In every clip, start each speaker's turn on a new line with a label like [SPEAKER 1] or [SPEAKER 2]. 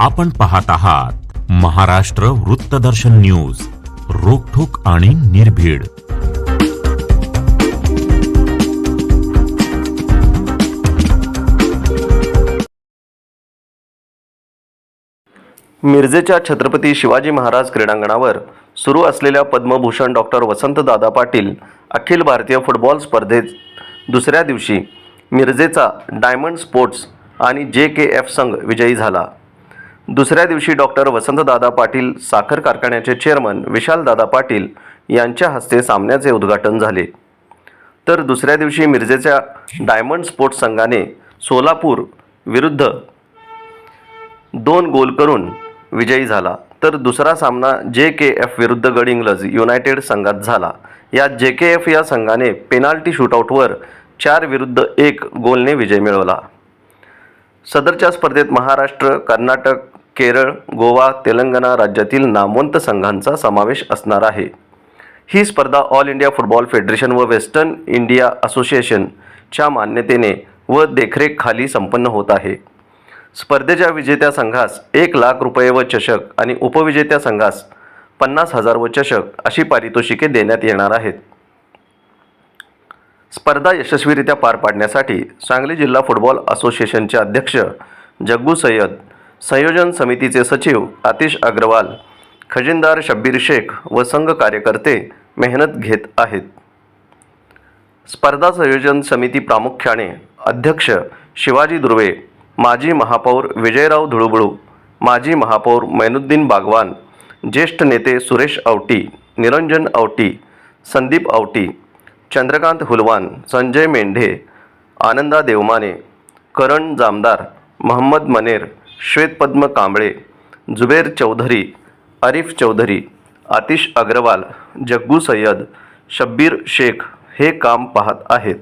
[SPEAKER 1] आपण पाहत आहात महाराष्ट्र वृत्तदर्शन न्यूज रोखोक आणि निर्भीड.
[SPEAKER 2] मिरजेच्या छत्रपती शिवाजी महाराज क्रीडांगणावर सुरू असलेल्या पद्मभूषण डॉक्टर वसंतदादा पाटील अखिल भारतीय फुटबॉल स्पर्धेत दुसऱ्या दिवशी मिरजेचा डायमंड स्पोर्ट्स आणि जे के एफ संघ विजयी झाला. दुसऱ्या दिवशी डॉक्टर वसंतदादा पाटील साखर कारखान्याचे चेअरमन विशालदादा पाटील यांच्या हस्ते सामन्याचे उद्घाटन झाले. तर दुसऱ्या दिवशी मिरजेच्या डायमंड स्पोर्ट्स संघाने सोलापूर विरुद्ध दोन गोल करून विजयी झाला. तर दुसरा सामना जे के एफ विरुद्ध गड इंग्लज युनायटेड संघात झाला. यात जे के एफ या संघाने पेनाल्टी शूटआउटवर चार विरुद्ध एक गोलने विजय मिळवला. सदरच्या स्पर्धेत महाराष्ट्र कर्नाटक केरळ गोवा तेलंगणा राज्यातील नामवंत संघांचा समावेश असणार आहे. ही स्पर्धा ऑल इंडिया फुटबॉल फेडरेशन व वेस्टर्न इंडिया असोसिएशनच्या मान्यतेने व देखरेखखाली संपन्न होत आहे. स्पर्धेच्या विजेत्या संघास एक लाख रुपये व चषक आणि उपविजेत्या संघास पन्नास हजार व चषक अशी पारितोषिके देण्यात येणार आहेत. स्पर्धा यशस्वीरित्या पार पाडण्यासाठी सांगली जिल्हा फुटबॉल असोसिएशनचे अध्यक्ष जग्गू सय्यद संयोजन समितीचे सचिव आतिश अग्रवाल खजिनदार शब्बीर शेख व संघ कार्यकर्ते मेहनत घेत आहेत. स्पर्धा संयोजन समिती प्रामुख्याने अध्यक्ष शिवाजी दुर्वे माजी महापौर विजयराव धुळुबळू माजी महापौर मैनुद्दीन बागवान ज्येष्ठ नेते सुरेश आवटी निरंजन आवटी संदीप आवटी चंद्रकांत हुलवान संजय मेंढे आनंदा देवमाने करण जामदार महम्मद मनेर श्वेतपद्म कांबळे जुबेर चौधरी आरिफ चौधरी आतिश अग्रवाल जग्गू सय्यद शब्बीर शेख हे काम पाहत आहेत.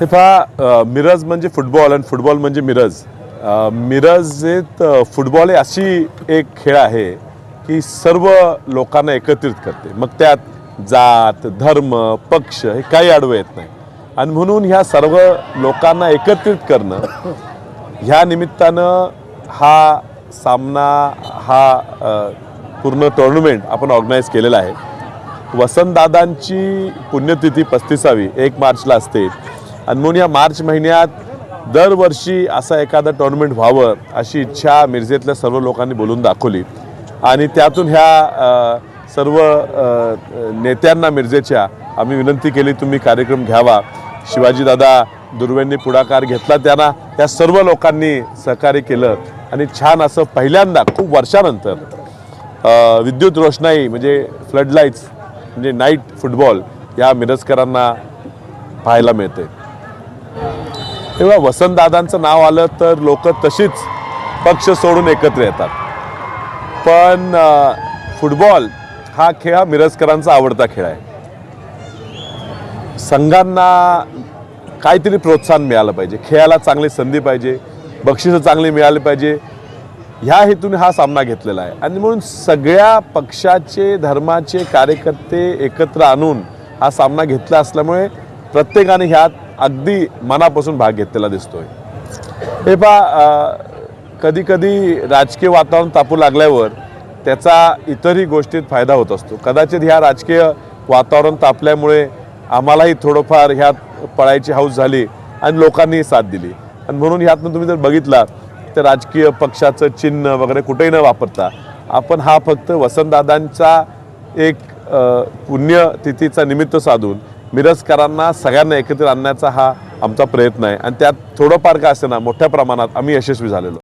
[SPEAKER 3] हे पहा मिरज म्हणजे फुटबॉल आणि फुटबॉल म्हणजे मिरज. मिरजेत फुटबॉल ही अशी एक खेळ आहे की सर्व लोकांना एकत्रित करते. मग त्यात जात धर्म पक्ष हे काही आडवं येत नाही. आणि म्हणून ह्या सर्व लोकांना एकत्रित करणं ह्या निमित्तानं हा सामना हा पूर्ण टुर्नामेंट आपण ऑर्गनाईज केलेला आहे. वसंतदादांची पुण्यतिथी पस्तीसावी एक मार्चला असते. आणि म्हणून या मार्च महिन्यात दरवर्षी असं एखादं टुर्नामेंट व्हावं अशी इच्छा मिरजेतल्या सर्व लोकांनी बोलून दाखवली. आणि त्यातून ह्या सर्व नेत्यांना मिरजेच्या आम्ही विनंती केली तुम्ही कार्यक्रम घ्यावा. शिवाजीदादा दुर्वेंनी पुढाकार घेतला त्यांना त्या सर्व लोकांनी सहकार्य केलं. आणि छान असं पहिल्यांदा खूप वर्षानंतर विद्युत रोषणाई म्हणजे फ्लडलाईट्स म्हणजे नाईट फुटबॉल या मिरजकरांना पाहायला मिळते. तेव्हा वसंतदादांचं नाव आलं तर लोक तशीच पक्ष सोडून एकत्र येतात. पण फुटबॉल हा खेळ हा मिरजकरांचा आवडता खेळ आहे. संघांना काहीतरी प्रोत्साहन मिळालं पाहिजे खेळाला चांगली संधी पाहिजे बक्षिसं चांगली मिळाली पाहिजे. ह्या हेतूने हा सामना घेतलेला आहे. आणि म्हणून सगळ्या पक्षाचे धर्माचे कार्यकर्ते एकत्र आणून हा सामना घेतला असल्यामुळे प्रत्येकाने ह्यात अगदी मनापासून भाग घेतलेला दिसतोय. हे पा कधी कधी राजकीय वातावरण तापू लागल्यावर त्याचा इतरही गोष्टीत फायदा होत असतो. कदाचित ह्या राजकीय वातावरण तापल्यामुळे आम्हालाही थोडंफार ह्यात पळायची हौस झाली आणि लोकांनीही साथ दिली. आणि म्हणून ह्यातनं तुम्ही जर बघितला तर राजकीय पक्षाचं चिन्ह वगैरे कुठेही न वापरता आपण हा फक्त वसंतदादांचा एक पुण्यतिथीचा निमित्त साधून मिरजकरांना सगळ्यांना एकत्र आणण्याचा हा आमचा प्रयत्न आहे. आणि त्यात थोडंफार का असेना मोठ्या प्रमाणात आम्ही यशस्वी झालेलो.